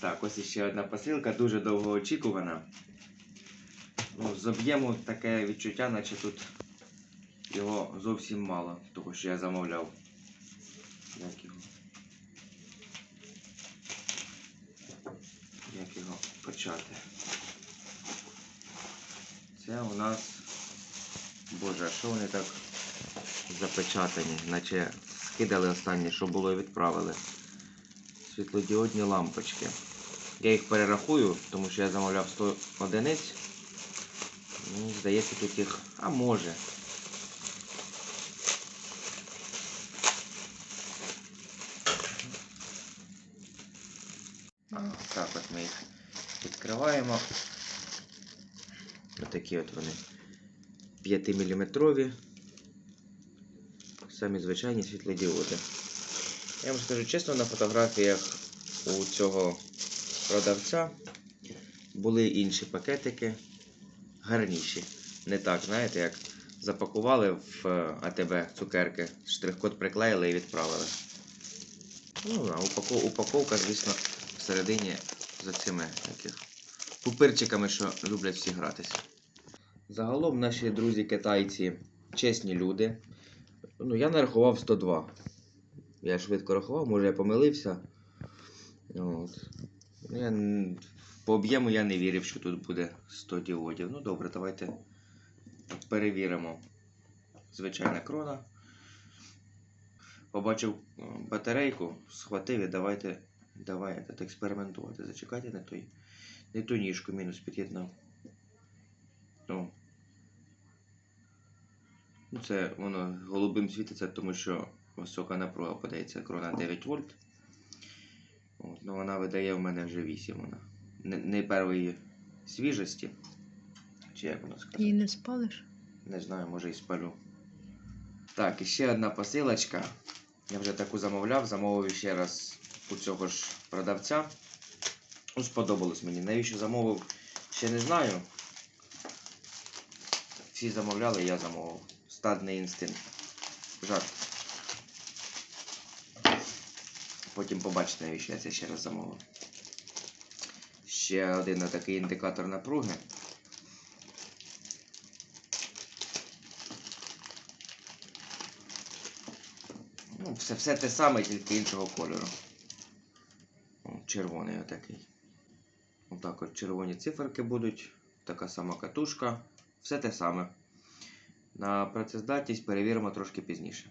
Так, ось ще одна посилка, дуже довго очікувана. Ну, з об'єму таке відчуття, наче тут його зовсім мало, того що я замовляв. Як його? Як його почати? Це у нас. Боже, а що вони так запечатані? Наче скидали останнє, що було і відправили. Світлодіодні лампочки. Я їх перерахую, тому що я замовляв 100 одиниць. Мені здається, тут їх. А може. А, так от ми їх відкриваємо. Отакі от вони 5-мм. Самі звичайні світлодіоди. Я вам скажу чесно, на фотографіях у цього продавця були інші пакетики гарніші. Не так, знаєте, як запакували в е, АТБ цукерки, штрих-код приклеїли і відправили. Ну, упаковка, звісно, всередині за цими таких пупирчиками, що люблять всі гратися. Загалом наші друзі-китайці чесні люди. Ну, я нарахував 102. Я швидко рахував, може я помилився. От. Ну, Я, по об'єму я не вірив, що тут буде 100 діодів. Ну добре, давайте перевіримо. Звичайна крона. Побачив е, батарейку, схватив і давайте, давай так, експериментувати. Зачекайте на той. Не ту ніжку мінус під'єднав. Ну. Ну, це воно голубим світиться, тому що висока напруга подається крона 9 вольт. От, ну вона видає в мене вже 8 вона. Не, не першої свіжості. Чи як воно сказати? Її не спалиш? Не знаю, може і спалю. Так, і ще одна посилочка. Я вже таку замовляв, замовив ще раз у цього ж продавця. Ну, сподобалось мені. Навіщо замовив, ще не знаю. Всі замовляли, я замовив. Стадний інстинкт. Жарт. Потім побачите, навіщо я це ще раз замовив. Ще один такий індикатор напруги. Ну, все, все те саме, тільки іншого кольору. О, червоний отакий. Отак от червоні циферки будуть. Така сама катушка. Все те саме. На працездатність перевіримо трошки пізніше.